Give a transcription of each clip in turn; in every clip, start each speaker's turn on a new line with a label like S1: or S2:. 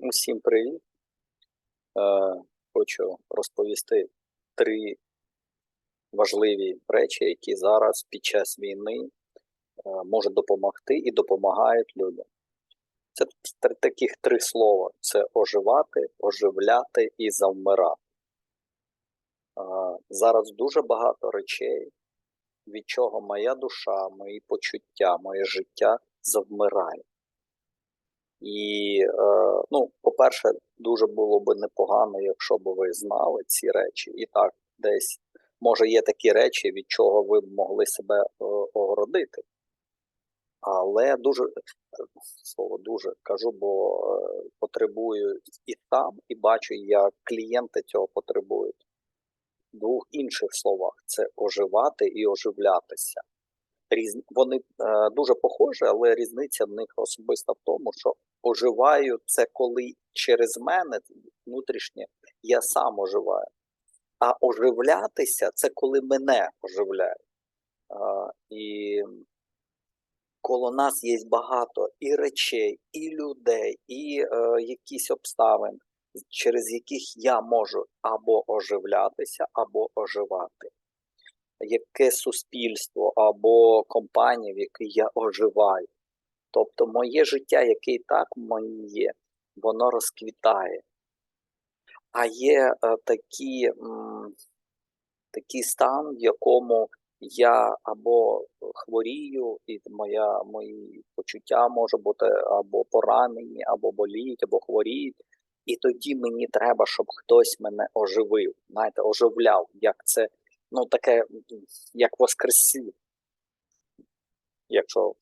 S1: Усім привіт. Е, хочу розповісти три важливі речі, які зараз під час війни е, можуть допомогти і допомагають людям. Це таких три слова: це оживати, оживляти і завмирати. Е, зараз дуже багато речей, від чого моя душа, мої почуття, моє життя завмирає. І, е, ну, по-перше, дуже було б непогано, якщо б ви знали ці речі. І так, десь, може, є такі речі, від чого ви б могли себе е, огородити. Але дуже, е, слово дуже кажу, бо е, потребую і там, і бачу, як клієнти цього потребують. В двох інших словах це оживати і оживлятися. Різ... Вони е, дуже похожі, але різниця в них особиста в тому, що оживаю це коли через мене внутрішнє я сам оживаю. А оживлятися це коли мене оживляють. І коло нас є багато і речей, і людей, і е, якісь обставин, через яких я можу або оживлятися, або оживати яке суспільство або компанія, в якій я оживаю. Тобто моє життя, яке і так моє, воно розквітає. А є е, такі, м, такий стан, в якому я або хворію, і моя, мої почуття може бути або поранені, або боліють, або хворіють. І тоді мені треба, щоб хтось мене оживив, знаєте, оживляв, як це ну, таке, як воскресіння. Якщо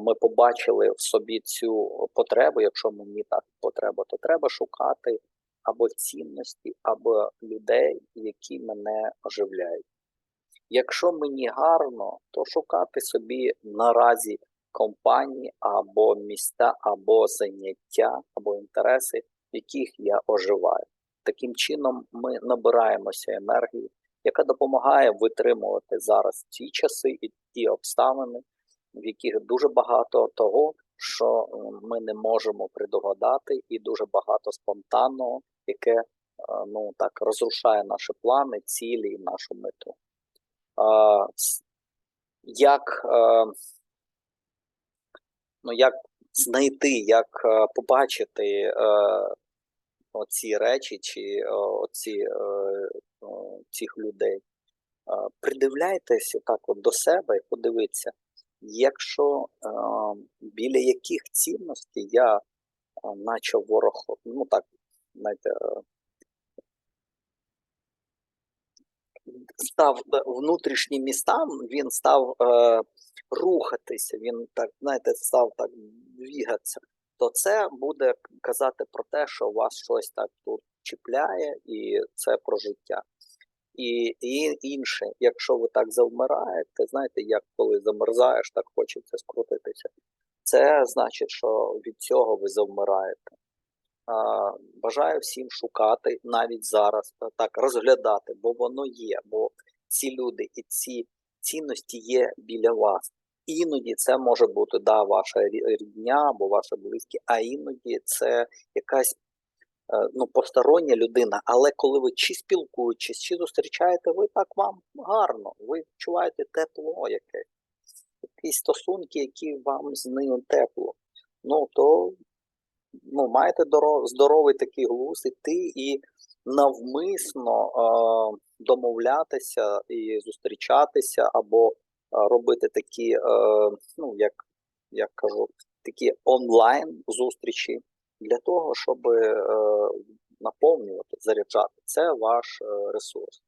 S1: ми побачили в собі цю потребу, якщо мені так потреба, то треба шукати або цінності, або людей, які мене оживляють. Якщо мені гарно, то шукати собі наразі компанії або міста, або заняття, або інтереси, яких я оживаю. Таким чином ми набираємося енергії, яка допомагає витримувати зараз ці часи і ті обставини, в яких дуже багато того, що е, ми не можемо предугадати, і дуже багато спонтанного, яке е, ну так розрушає наші плани, цілі і нашу мету. Як, е, ну, як знайти, як побачити оці речі чи оці цих людей. Придивляйтесь так от до себе і подивіться, якщо біля яких цінностей я наче ворог, ну так, знаєте, став внутрішнім містам, він став е, рухатися, він так, знаєте, став так двігатися, то це буде казати про те, що вас щось так тут чіпляє, і це про життя. І, і інше, якщо ви так завмираєте, знаєте, як коли замерзаєш, так хочеться скрутитися. Це значить, що від цього ви завмираєте. А, бажаю всім шукати навіть зараз, так розглядати, бо воно є, бо ці люди і ці цінності є біля вас. Іноді це може бути да, ваша рідня або ваша близькі, а іноді це якась ну, постороння людина, але коли ви чи спілкуєтесь, чи зустрічаєте, ви так вам гарно, ви відчуваєте тепло яке, якісь стосунки, які вам з ним тепло. Ну, то ну, маєте здоровий такий глузд іти і навмисно е, домовлятися і зустрічатися, або е, робити такі, е, ну, як, як кажу, такі онлайн зустрічі для того, щоб е, наповнювати, заряджати. Це ваш е, ресурс.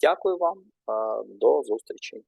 S1: Дякую вам, е, до зустрічі.